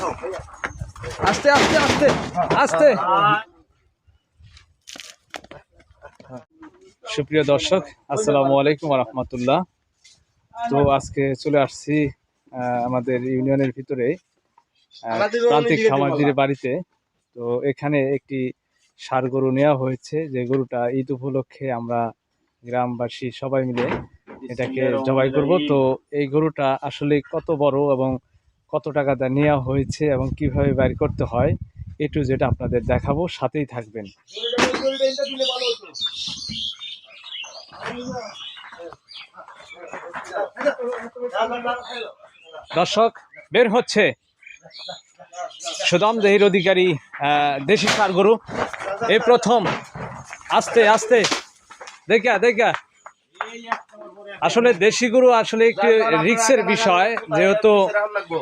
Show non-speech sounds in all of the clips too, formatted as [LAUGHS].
আস্তে আস্তে আস্তে আস্তে। সুপ্রিয় দর্শক আসসালামু আলাইকুম রহমতুল্লাহ। তো আজকে চলে আসছি আহ, আমাদের ইউনিয়নের ভিতরে প্রান্তিক খামারজির বাড়িতে। তো এখানে একটি ষাড় গরু নেওয়া হয়েছে যে গরুটা ঈদ উপলক্ষে আমরা গ্রামবাসী সবাই মিলে এটাকে জবাই করব। তো এই গরুটা আসলে কত বড় এবং কত টাকা দা নেওয়া হয়েছে এবং কীভাবে বাইর করতে হয় একটু যেটা আপনাদের দেখাবো, সাথেই থাকবেন। দর্শক, বের হচ্ছে সুদাম দেহির অধিকারী দেশি সার গরু। এই প্রথম। আস্তে আস্তে। দেখা দেখা। আসলে দেশি গরু আসলে একটি রিক্সের বিষয় যেহেতু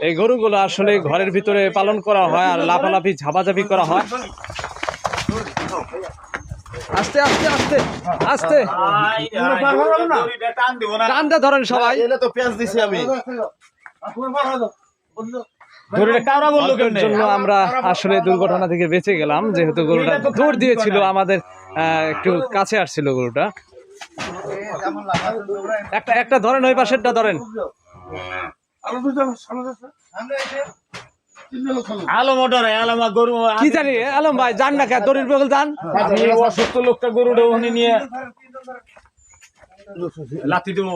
এই গরুগুলো আসলে ঘরের ভিতরে পালন করা হয় আর লাফালাফি ঝাপাঝাপি করা হয়। আস্তে আস্তে আস্তে আস্তে। টানটা ধরেন সবাই। তো পেঁয়াজ দিছি আমি। জন্য আমরা আসলে দুর্ঘটনা থেকে বেঁচে গেলাম যেহেতু গরুটা দৌড় দিয়েছিল আমাদের আহ, একটু কাছে আসছিল গরুটা। একটা একটা ধরেন ওই পাশেরটা ধরেন। আলো মোটরে আলমা গরু কি জানি আলম ভাই জান না কে দড়ির বগল জান অসুস্থ লোকটা গরুটা ওখানে নিয়ে লাথি দেবো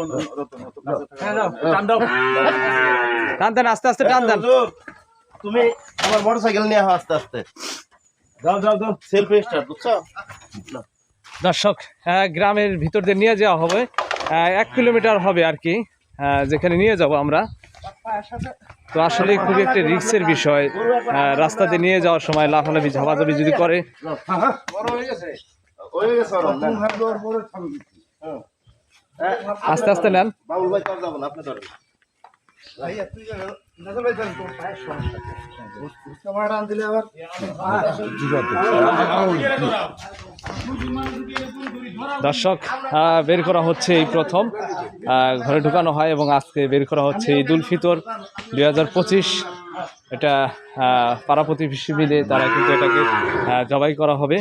টান দেন আস্তে আস্তে টান দেন। তুমি আমার মোটরসাইকেল নিয়ে আসো আস্তে আস্তে। যাও যাও যাও। সেলফি স্টার্ট বুঝছ? দর্শক গ্রামের ভিতর দিয়ে নিয়ে যাওয়া হবে। এক কিলোমিটার হবে আর কি যেখানে নিয়ে যাব আমরা। তো আসলে খুবই একটা রিস্কের বিষয় আহ, রাস্তা দিয়ে নিয়ে যাওয়ার সময় লাফালাফি ঝাপাঝাপি যদি করে। আস্তে আস্তে নেন। বাবুল দর্শক বের করা হচ্ছে এই প্রথম। ঘরে ঢুকানো হয় এবং আজকে বের করা হচ্ছে ঈদ উল ফিতর দুই হাজার পঁচিশ। এটা পাড়া প্রতিবেশী মিলে তারা কিন্তু এটাকে জবাই করা হবে।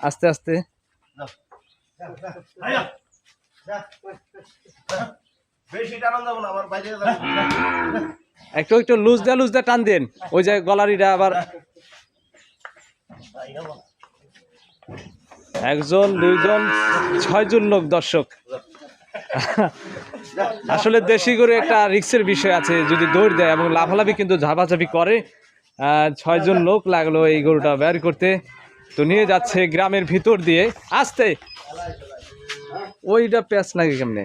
আস্তে আস্তে। বেশি যাব না আমার বাইরে একটু একটু লুজ দেয়া লুজ দেয়া টান দেন। ওই যে গলারিটা আবার একজন দুইজন ছয়জন লোক দর্শক। আসলে দেশি গরু একটা রিক্সের বিষয় আছে যদি দৌড় দেয় এবং লাফালাফি কিন্তু ঝাপাঝাপি করে আহ, ছয়জন লোক লাগল এই গরুটা বের করতে। তো নিয়ে যাচ্ছে গ্রামের ভিতর দিয়ে। আসতে! ওইটা প্যাঁচ নাকি কেমনে?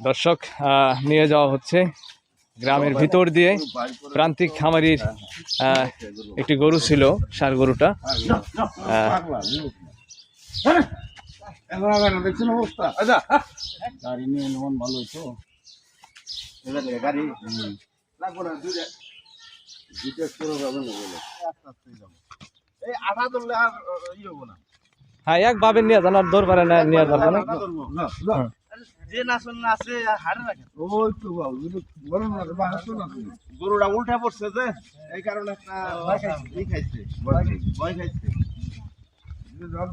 দর্শক নিয়ে যাওয়া হচ্ছে গ্রামের ভিতর দিয়ে প্রান্তিক খামারির একটি গরু ছিল সার গরুটা। গাড়ি লাগবো না দুইটা এই আঠা ধরলে আর ই হব না। হ্যাঁ এক ভাবে নিয়ে যান আর দৌড় পারে না নিয়ে যাবে না হুম। যে নাচন নাচে হারে রাখে গরুটা উল্টা পড়ছে যে এই কারণে একটা খাইছে ভয় খাইছে না যাও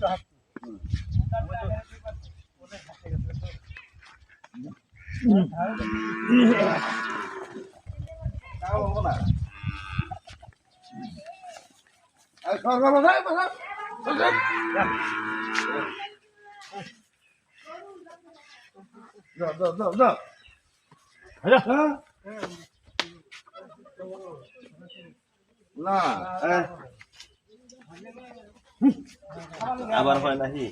যাও হ্যাঁ? না। আবার হয় নাহি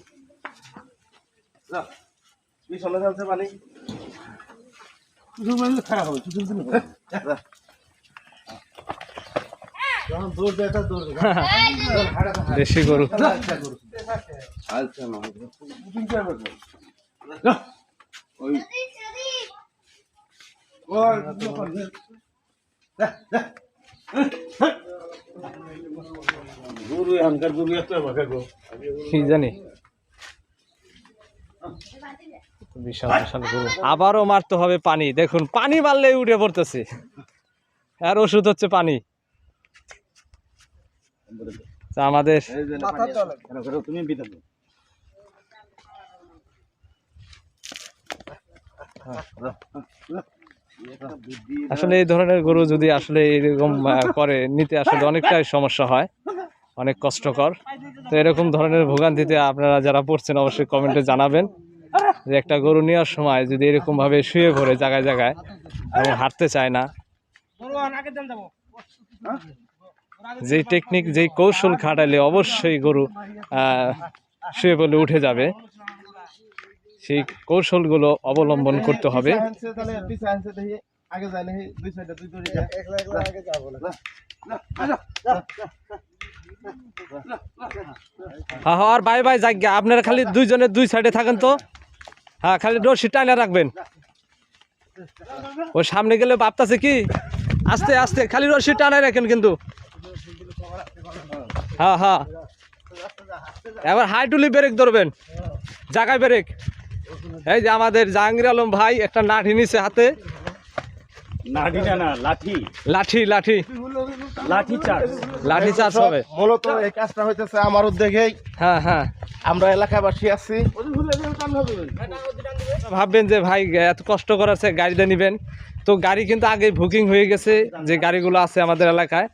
যাও পিছনে চলছে পানি খারাপ হবে। দেশি গরু। কি জানি? বিশাল বিশাল গরু। আবারও মারতে হবে পানি। দেখুন পানি মারলেই উঠে পড়তেছে। আর ওষুধ হচ্ছে পানি। আমাদের। আসলে এই ধরনের গরু যদি আসলে এরকম করে নিতে আসলে অনেকটাই সমস্যা হয় অনেক কষ্টকর। তো এরকম ধরনের ভোগান্তিতে আপনারা যারা পড়ছেন অবশ্যই কমেন্টে জানাবেন যে একটা গরু নেওয়ার সময় যদি এরকম ভাবে শুয়ে পড়ে জায়গায় জায়গায় এবং হাঁটতে চায় না। যেই টেকনিক যেই কৌশল খাটালে অবশ্যই গরু শুয়ে বলে উঠে যাবে। সেই কৌশলগুলো অবলম্বন করতে হবে। হ্যাঁ আর বাই বাই জায়গা আপনারা খালি দুইজনের দুই সাইডে থাকেন তো। হ্যাঁ খালি রশি টাইনা রাখবেন। ও সামনে গেলে ভাবতাছে কি? আস্তে আস্তে, খালি রশি টানায় রাখেন কিন্তু। হ্যাঁ হ্যাঁ এবার হাই টুলি ব্রেক ধরবেন। জায়গায় ব্রেক এই যে আমাদের জাহাঙ্গীর আলম ভাই একটা লাঠি নিছে হাতে। লাঠি লাঠি। লাঠি চাষ। হবে। মূলত এই কাজটা হইতেছে আমার উদ্যোগেই। হ্যাঁ হ্যাঁ। আমরা এলাকাবাসী আছি। ভাববেন যে ভাই এত কষ্ট করাচ্ছে গাড়িতে নেবেন। তো গাড়ি কিন্তু আগে বুকিং হয়ে গেছে যে গাড়িগুলো আছে আমাদের এলাকায়।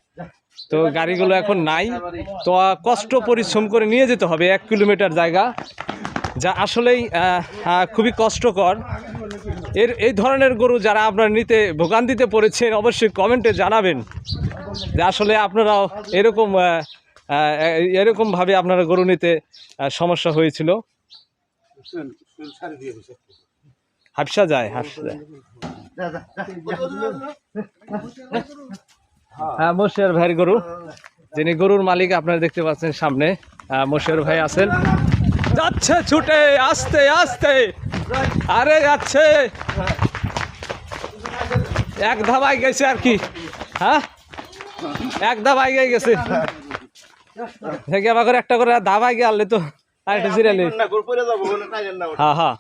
তো গাড়িগুলো এখন নাই। তো কষ্ট পরিশ্রম করে নিয়ে যেতে হবে এক কিলোমিটার জায়গা, যা আসলেই খুবই কষ্টকর। এর, এই ধরনের গরু যারা আপনারা নিতে, ভোগান্তিতে পড়েছেন, অবশ্যই কমেন্টে জানাবেন যে আসলে আপনারাও এরকম এরকমভাবে আপনারা গরু নিতে সমস্যা হয়েছিল। হাফসা যায় হাফসা যায়। হ্যাঁ মশিয়ার ভাইয়ের গরু, যিনি গরুর মালিক আপনারা দেখতে পাচ্ছেন সামনে মশিয়ার ভাই আছেন যাচ্ছে ছুটে, আস্তে আস্তে, আরে যাচ্ছে এক ধাবায় গেছে আর কি হ্যাঁ এক ধাবায় গিয়ে গেছে একটা করে ধাবায় গিয়ে তো। হ্যাঁ হ্যাঁ।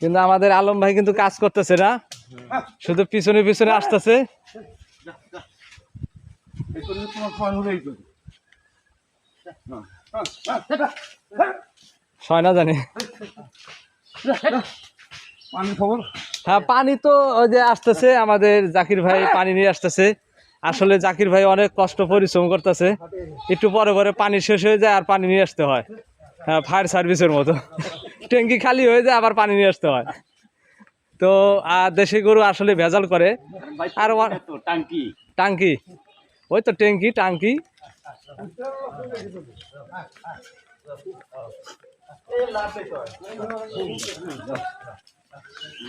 কিন্তু আমাদের আলম ভাই কিন্তু কাজ করতেছে না। শুধু পিছনে পিছনে আসতেছে। হ্যাঁ পানি তো ওই যে আসতেছে, আমাদের জাকির ভাই পানি নিয়ে আসতেছে। আসলে জাকির ভাই অনেক কষ্ট পরিশ্রম করতেছে। একটু পরে পরে পানি শেষ হয়ে যায় আর পানি নিয়ে আসতে হয়। হ্যাঁ ফায়ার সার্ভিসের মতো। ট্যাঙ্কি খালি হয়ে যায় আবার পানি নিয়ে আসতে হয়। তো আর দেশি গরু আসলে ভেজাল করে। আর টাঙ্কি। টাঙ্কি। ওই তো ট্যাঙ্কি টাঙ্কি।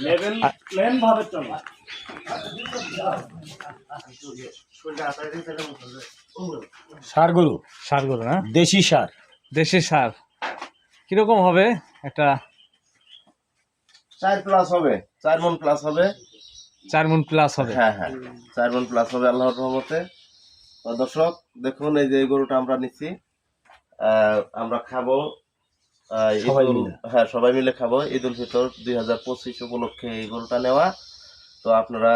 লেভেল প্লেন সার গরু। সার গরু না? দেশি সার। দেশি সার। কীরকম হবে? একটা চার প্লাস হবে চার মন প্লাস হবে। চার মন প্লাস হবে। হ্যাঁ হ্যাঁ চার মন প্লাস হবে আল্লাহর রহমতে। তো দর্শক দেখুন এই যে গরুটা আমরা নিচ্ছি। আহ, আমরা খাব। হ্যাঁ সবাই মিলে খাব। ঈদ উল ফিতর দুই হাজার পঁচিশ উপলক্ষে এই গরুটা নেওয়া। তো আপনারা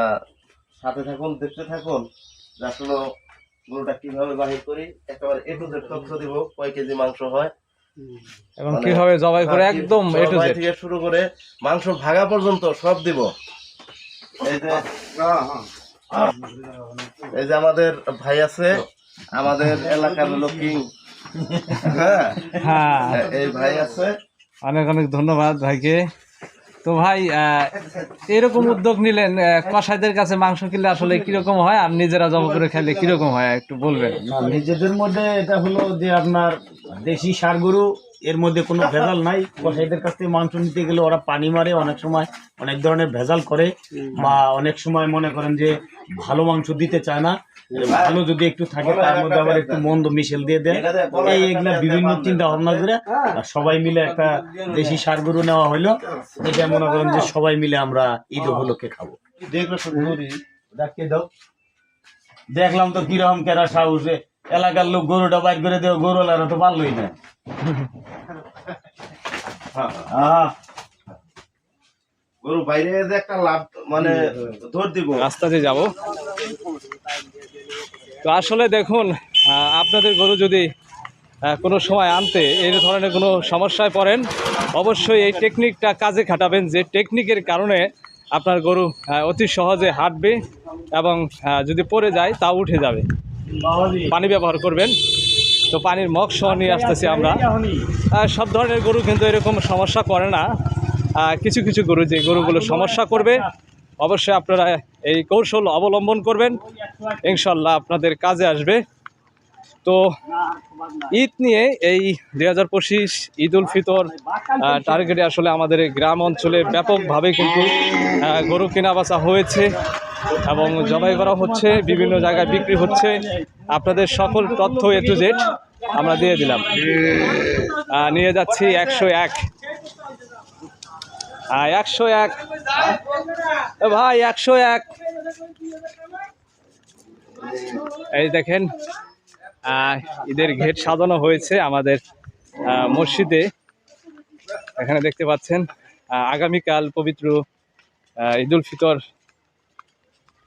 সাথে থাকুন দেখতে থাকুন যে আসলে গরুটা কীভাবে বাহির করি। একেবারে এ টু তথ্য দিব কয় কেজি মাংস হয়। এবং কি কীভাবে জবাই করে একদম এ টু জেড থেকে শুরু করে মাংস ভাগা পর্যন্ত সব দিব। এই যে এই যে আমাদের ভাই আছে আমাদের এলাকার লোক কিং হ্যাঁ হ্যাঁ। এই ভাই আছে। অনেক অনেক ধন্যবাদ ভাইকে। তো ভাই এরকম উদ্যোগ নিলেন কষাইদের কাছে মাংস কিনলে আসলে কীরকম হয় আর নিজেরা জমা করে খেলে কীরকম হয়, একটু বলবেন? নিজেদের মধ্যে এটা হলো যে আপনার দেশি সার গরু এর মধ্যে কোনো ভেজাল নাই। কসাইদের কাছ থেকে মাংস নিতে গেলে ওরা পানি মারে, অনেক সময় অনেক ধরনের ভেজাল করে বা অনেক সময় মনে করেন যে ভালো মাংস দিতে চায় না। ভালো যদি একটু থাকে, তার মধ্যে আবার একটু মন্দ মিশেল দিয়ে দেয়। এই এগুলা বিভিন্ন চিন্তা ভাবনা করে সবাই মিলে একটা দেশি সার গরু নেওয়া হলো এটা মনে করেন যে সবাই মিলে আমরা ঈদ উপলক্ষে খাব। দেখলাম তো কীরকম কেরা সাহসে এলাকার লোক গরুটা বাইর করে দেও গরু লারা তো পারলই না। গরু বাইরে যে একটা লাভ মানে ধর দিব। রাস্তা যাব। তো আসলে দেখুন আপনাদের গরু যদি কোনো সময় আনতে এই ধরনের কোনো সমস্যায় পড়েন অবশ্যই এই টেকনিকটা কাজে খাটাবেন যে টেকনিকের কারণে আপনার গরু অতি সহজে হাঁটবে এবং যদি পড়ে যায় তা উঠে যাবে। পানি ব্যবহার করবেন। তো পানির মগ সহ নিয়ে আসতেছি আমরা। সব ধরনের গরু কিন্তু এরকম সমস্যা করে না। কিছু কিছু গরু যে গরুগুলো সমস্যা করবে, অবশ্যই আপনারা এই কৌশল অবলম্বন করবেন। ইনশাল্লাহ আপনাদের কাজে আসবে। তো ঈদ নিয়ে এই দুই হাজার পঁচিশ ঈদ উল ফিতর টার্গেটে আসলে আমাদের গ্রাম অঞ্চলে ব্যাপকভাবে কিন্তু গরু কেনা বেচা হয়েছে এবং জবাই করা হচ্ছে, বিভিন্ন জায়গায় বিক্রি হচ্ছে। আপনাদের সকল তথ্য এ টু জেড আমরা দিয়ে দিলাম। নিয়ে যাচ্ছি একশো এক। একশো এক। ভাই, একশো এক। এই দেখেন ঈদের ঘেট সাজানো হয়েছে আমাদের মসজিদে। এখানে দেখতে পাচ্ছেন আগামীকাল পবিত্র ঈদুল ফিতর।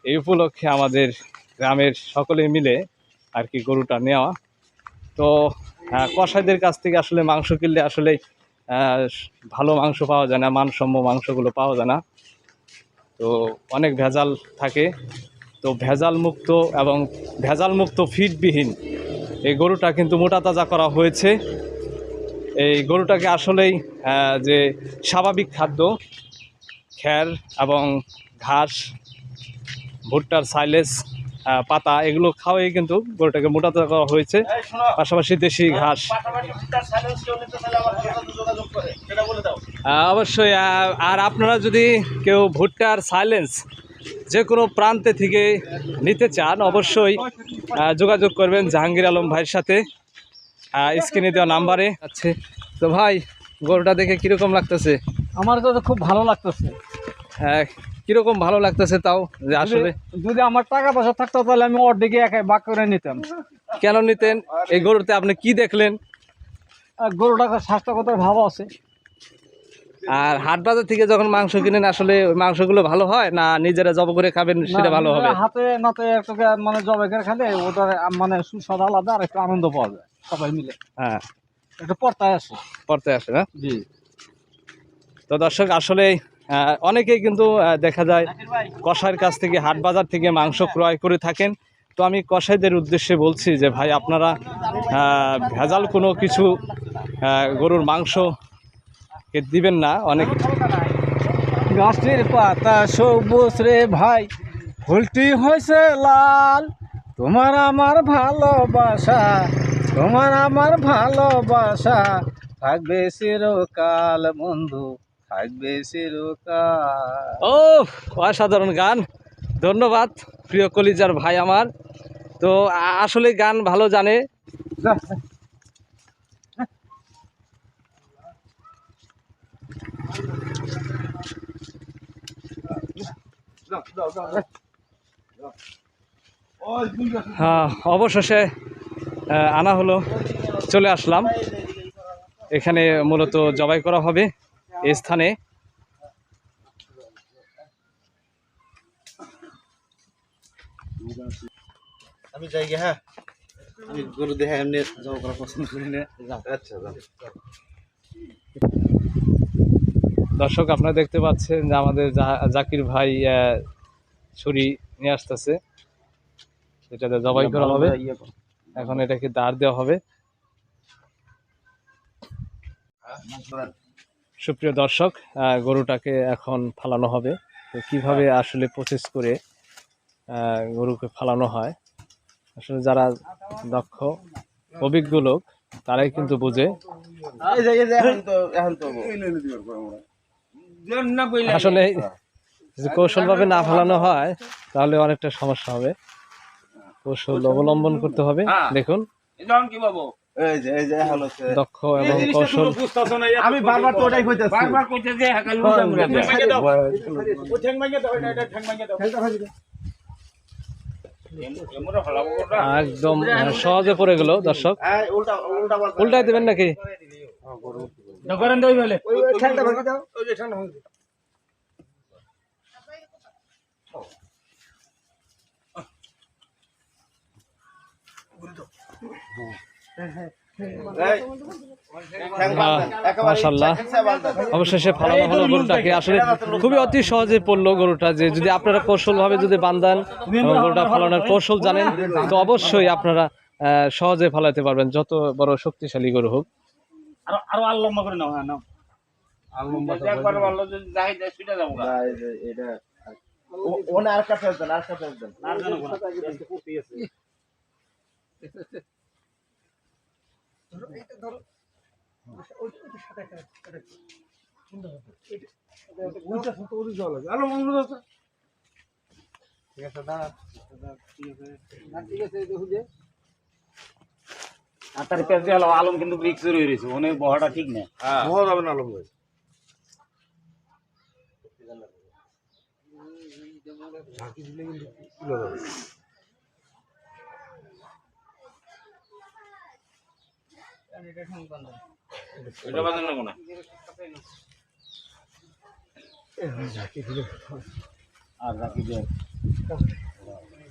এই উপলক্ষে আমাদের গ্রামের সকলে মিলে আর কি গরুটা নেওয়া। তো আহ, কসাইদের কাছ থেকে আসলে মাংস কিনলে আসলে ভালো মাংস পাওয়া যায় না মানসম্য মাংসগুলো পাওয়া যায় না। তো অনেক ভেজাল থাকে। তো ভেজাল মুক্ত এবং ভেজাল মুক্ত ফিটবিহীন এই গরুটা কিন্তু মোটা তাজা করা হয়েছে। এই গরুটাকে আসলেই যে স্বাভাবিক খাদ্য খ্যার এবং ঘাস ভুট্টার সাইলেজ আহ, পাতা এগুলো খাওয়াই কিন্তু গরুটাকে মোটা তাজা করা হয়েছে। পাশাপাশি দেশি ঘাস। অবশ্যই আর আপনারা যদি কেউ ভুট্টার সাইলেন্স যে কোনো প্রান্তে থেকে নিতে চান অবশ্যই যোগাযোগ করবেন জাহাঙ্গীর আলম ভাইয়ের সাথে। স্ক্রিনে দেওয়া নাম্বারে আছে। তো ভাই গরুটা দেখে কীরকম লাগতেছে? আমার কাছে খুব ভালো লাগতেছে। হ্যাঁ কীরকম ভালো লাগতেছে তাও যে আসলে? যদি আমার টাকা পয়সা থাকতো তাহলে আমি অর্ধেকে একাই বাক করে নিতাম। কেন নিতেন? এই গরুতে আপনি কি দেখলেন? আর গরুটাকে স্বাস্থ্যগত ভালো আছে। আর হাট বাজার থেকে যখন মাংস কিনেন আসলে ওই মাংসগুলো ভালো হয় না নিজেরা জব করে খাবেন সেটা ভালো হবে? হাতে নাতে একটু মানে জবাই করে খেলে ওটার মানে সুস্বাদ আলাদা আর একটু আনন্দ পাওয়া যায় সবাই মিলে। হ্যাঁ। একটু পর্তায় আসে। পড়তে আসে না? জি। তো দর্শক আসলে অনেকেই কিন্তু দেখা যায় কষাইয়ের কাছ থেকে হাট বাজার থেকে মাংস ক্রয় করে থাকেন। তো আমি কষাইদের উদ্দেশ্যে বলছি যে ভাই আপনারা ভেজাল কোনো কিছু গরুর মাংস দিবেন না অনেক গাছের পাতা সবুজ রে ভাই। ফুলটি হয়েছে লাল তোমার আমার ভালোবাসা তোমার আমার ভালোবাসা। থাকবে চিরকাল বন্ধু থাকবে চিরকাল। ও অসাধারণ গান। ধন্যবাদ প্রিয় কলিজার ভাই আমার। তো আসলে গান ভালো জানে। [LAUGHS] অবশেষে আনা হলো। চলে আসলাম। এখানে মূলত জবাই করা হবে এই স্থানে। আমি যাই গে হ্যাঁ। আমি গরু দেখে এমনি জব করা পছন্দ করি না। আচ্ছা। দর্শক আপনারা দেখতে পাচ্ছেন যে আমাদের জাকির ভাই ছুরি নিয়ে আসতেছে। এটাতে জবাই করা হবে। এখন এটাকে দাঁড় দেওয়া হবে। সুপ্রিয় দর্শক গরুটাকে এখন ফালানো হবে। তো কীভাবে আসলে প্রসেস করে আহ, গরুকে ফালানো হয়? আসলে যারা দক্ষ অভিজ্ঞ লোক তারাই কিন্তু বুঝে। এখন তো এখন তো আসলে যদি কৌশলভাবে না ফালানো হয় তাহলে অনেকটা সমস্যা হবে। কৌশল অবলম্বন করতে হবে। দেখুন। এই যে এই যে এখন হচ্ছে দক্ষ এবং কৌশল আমি বারবার তো ওটাই কইতাছি। বারবার কইতেছে হাকাল লুজা মুরা দেয় এমরা ফলাবো কোটা একদম সহজে পড়ে গেল দর্শক। উল্টা উল্টা উল্টাই দেবেন নাকি? করেন দই বাঁধেন, একেবারে মাশাআল্লাহ। ইচ্ছা বাঁধেন। অবশেষে ফালানো হলো গরুটাকে আসলে খুবই অতি সহজে পড়ল গরুটা যে যদি আপনারা কৌশল ভাবে যদি বান্ধান গরুটা ফালানোর কৌশল জানেন। তো অবশ্যই আপনারা আহ, সহজে ফালাতে পারবেন যত বড় শক্তিশালী গরু হোক। আরও আরও আর লম্বা করে নাও হ্যাঁ নাও। একবার ভালো যদি যাই দেয় সেটা যাব না, এই যে এটা ওনে দেন আরেকটা ফেরত দেন আর জানো কোনা আর তার পেঁচ দিয়ে আলম কিন্তু রিক্স রয়ে রয়েছে অনেক বহাটা ঠিক নেই। এটা বাজে না। কোনা আর রাখি দিয়ে।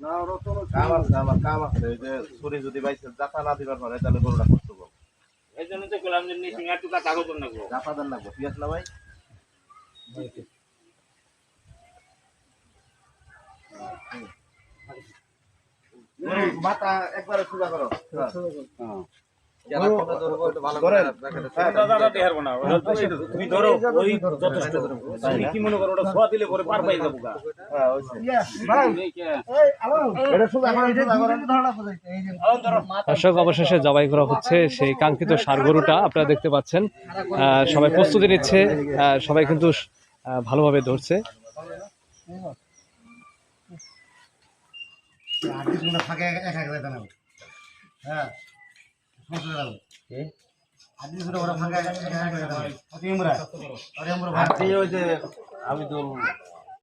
কাম আছে আমার কাম আছে এই যে ছুরি যদি বাইছে জাতা না দিবার পারে তাহলে গরুটা কষ্ট পাবো। এই জন্য তো কইলাম যে নিশিং টুকা কাগজ না গো। জাতা দেন লাগবো ঠিক আছে না ভাই? মাথা একবারে সোজা করো। হ্যাঁ, তুমি ধরো ওই যথেষ্ট তুমি কি মনে করো ওটা ছোয়া দিলে পরে পার পাই যাব গা? হ্যাঁ, করেন। দর্শক অবশেষে জবাই করা হচ্ছে সেই কাঙ্ক্ষিত সার গরুটা আপনারা দেখতে পাচ্ছেন সবাই প্রস্তুতি নিচ্ছে সবাই কিন্তু ভালোভাবে ধরছে। ওই যে আমিদুল